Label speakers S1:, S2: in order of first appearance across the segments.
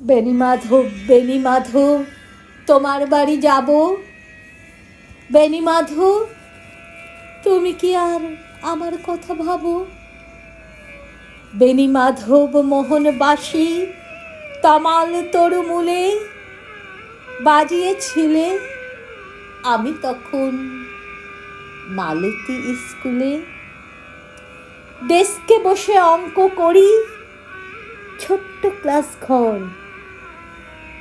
S1: বেনি মাধব বেনি মাধব তোমার বাড়ি যাব? বেনি মাধব তুমি কি আর আমার কথা ভাবো? বেনি মাধব মোহনবাসী তমাল তরুমূলে বাজিয়েছিলে। আমি তখন মালতী স্কুলে ডেস্কে বসে অঙ্ক করি। ছোট্ট ক্লাস ঘর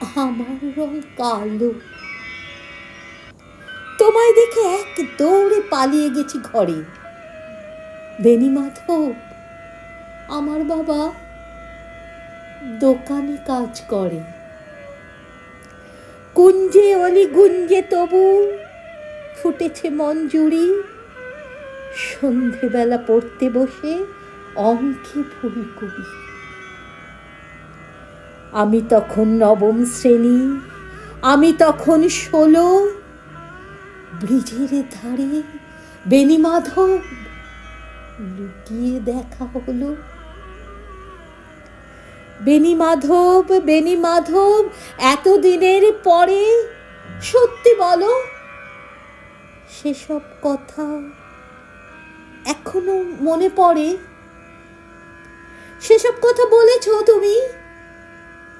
S1: আমার রং কালো। তোমায় দেখে এক দৌড়ে পালিয়ে গেছি ঘরে। বেনি মাধব আমার বাবা দোকানে কাজ করে। কুঞ্জে অলি গুঞ্জে তবু ফুটেছে মঞ্জুরি সন্ধেবেলা পড়তে বসে অঙ্কে ভুল করি। আমি তখন নবম শ্রেণি, আমি তখন ষোলো। ব্রিজের ধারে বেনিমাধব লুকিয়ে দেখা হলো। বেনি মাধব বেনি মাধব এতদিনের পরে সত্যি বলো, সেসব কথা এখনও মনে পড়ে? সেসব কথা বলেছ তুমি?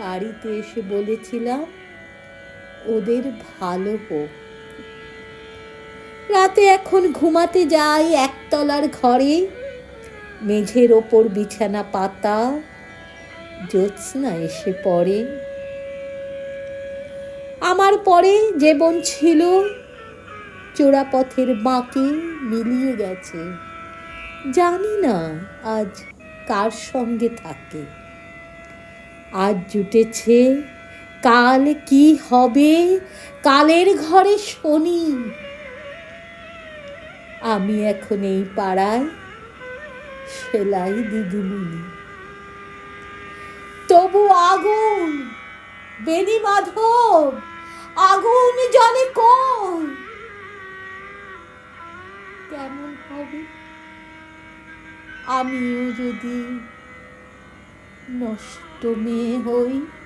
S1: বাড়িতে এসে বলেছিলাম, ওদের ভালো হোক রাতে এখন ঘুমাতে যাই একতলার ঘরে, মেঝের ওপর বিছানা পাতা, জ্যোৎস্না এসে পড়ে। আমার পরে যে বোন ছিল, চোরাপথের বাঁকে মিলিয়ে গেছে। জানি না আজ কার সঙ্গে থাকে। আজ জুটেছে। কাল কি হবে? কালের ঘরে শনি। আমি এখন এই পাড়ায় সেলাই দিদিমণি। তবু আগুন, বেনি মাধব, আগুন জলে কম কেমন হবে? আমিও যদি নষ্ট মেয়ে হই।